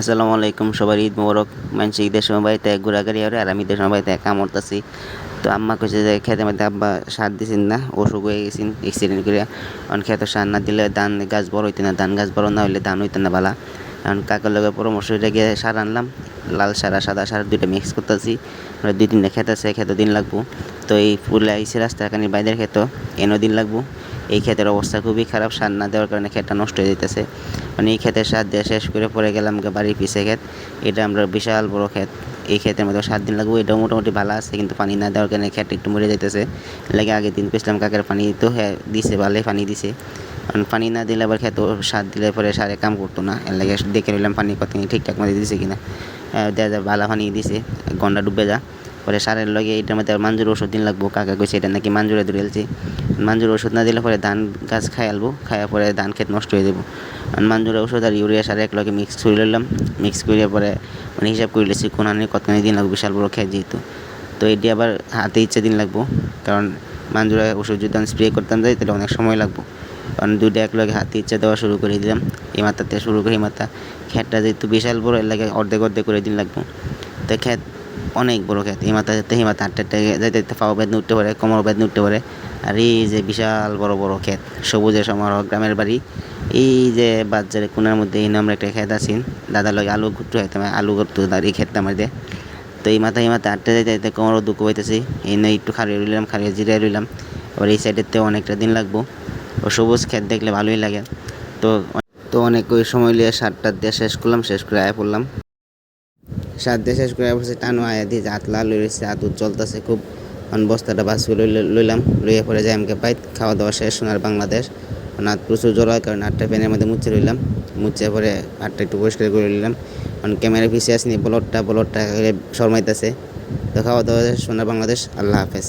আসসালামু আলাইকুম সবার ঈদ মোবারক। মানুষ ঈদের সময় বাড়িতে ঘোরাঘুরি করে আর আমি ঈদের সময় বাড়িতে কামড়তাছি তো আম্মা কইছে যে খেতে মধ্যে আব্বা সার দিছেন না, অসুখ হয়ে গেছেন এক্সিডেন্ট করে কারণ খেতে সার না দিলে ধান গাছ বড় হইতে না, ধান গাছ বড় না হইলে ধান হইতে না বালা। কারণ কাকার লগে পরামর্শ গিয়ে সার আনলাম, লাল সার আর সাদা সার দুইটা মিক্স করতেছি। দুই তিনটা খেত আছে, খেতে দিন লাগবো। তো এই ফুলে আইসি রাস্তাখানি বাইরের খেত, এনও দিন লাগবো। এই ক্ষেতের অবস্থা খুবই খারাপ, সার না দেওয়ার কারণে ক্ষেতটা নষ্ট হয়ে যেতেছে। মানে এই ক্ষেতের সার দেওয়া শেষ করে পরে গেলাম বাড়ির পিছে ক্ষেত। এটা আমরা বিশাল বড় ক্ষেত। এই ক্ষেতের মধ্যে সাত দিন লাগবে, এটাও মোটামুটি ভালো আছে, কিন্তু পানি না দেওয়ার কারণে ক্ষেত একটু মরে যেতেছে। লাগে আগের দিন পেছিলাম কাকের পানি, তো হ্যাঁ দিছে, ভালোই পানি দিছে। কারণ পানি না দিলে আবার খেত সার দিলে পরে সারে কাম করতো না। এর লাগে দেখে নিলাম পানি কত ঠিকঠাক মতো দিছে কিনা। দেওয়া যায় ভালো পানি দিছে, গন্ডা ডুবে যা। পরে সারের লগে এটার মধ্যে মাঞ্জুর ওষুধ দিন লাগবো, কাকা কইছে এটা নাকি মাঞ্জুরে ধরে এলছি মাঞ্জুর ওষুধ না দিলে পরে ধান গাছ খাই আলবো, খাইয়া পরে ধান ক্ষেত নষ্ট হয়ে যাব। আর মাঞ্জুরের ওষুধ আর ইউরিয়া সার এক লগে মিক্স করে নিলাম মিক্স করে পরে মানে হিসাব করে লেছি কোন আনি কতখানি দিন লাগবে, বিশাল বড় খেত যেহেতু। তো এটি আবার হাতে ইচ্ছে দিন লাগবো, কারণ মাঞ্জুরা ওষুধ যদি আমি স্প্রে করতাম যাই তাহলে অনেক সময় লাগবো। কারণ দুইটা এক লগে হাতে ইচ্ছা দেওয়া শুরু করে দিলাম, এই মাথাতে শুরু করে এই মাথা। খেতটা যেহেতু বিশাল বড়, এর লাগে অর্ধেক অর্ধেক করে দিন লাগবো। তো খেত অনেক বড় ক্ষেত এই মাথা যেতে মাথা হাঁটতে হাঁটতে যাইতে যাইতে পাও বেদনে উঠতে পারে, কোমর বেদনে উঠতে পারে। আর এই যে বিশাল বড় বড় ক্ষেত সবুজের সমারোহ, গ্রামের বাড়ি। এই যে বাজারে কোনার মধ্যে এই আমরা একটা ক্ষেত আছি। দাদা লগে আলু ঘুরতে হইতাম আলু আর এই ক্ষেতটা আমাদের তো এই মাথা মাথা হাঁটতে যাইতে যাইতে কোমরও দুঃখ পাইতেছি। এই নিয়ে একটু খারিয়ে রইলাম খারিয়ে জিরিয়ে রইলাম আবার এই সাইডেতেও অনেকটা দিন লাগবো। ও সবুজ ক্ষেত দেখলে ভালোই লাগে। তো তো অনেক ওই সময় নিয়ে সারটা দিয়ে শেষ করলাম, শেষ করে আয় পড়লাম। সাত দিয়ে শেষ করে বসে টানো আয়া দিয়ে আতলা লইছে রয়েছে আতুর চলতেছে খুব। বস্তাটা বাস করে লইলাম, লইয়া পরে যাই আমাকে পাই খাওয়া দাওয়া শেষ সোনার বাংলাদেশ। নাত প্রচুর জল হয়, কারণ আটটা প্যানের মধ্যে মুছে রইলাম। মুছে পরে আটটা একটু পরিষ্কার করে নিলাম। কারণ ক্যামেরা পিছিয়ে আসেনি ব্লটটা ব্লটটা শর্মাইতেছে। তো খাওয়া দাওয়া শেষ, সোনার বাংলাদেশ, আল্লাহ হাফেজ।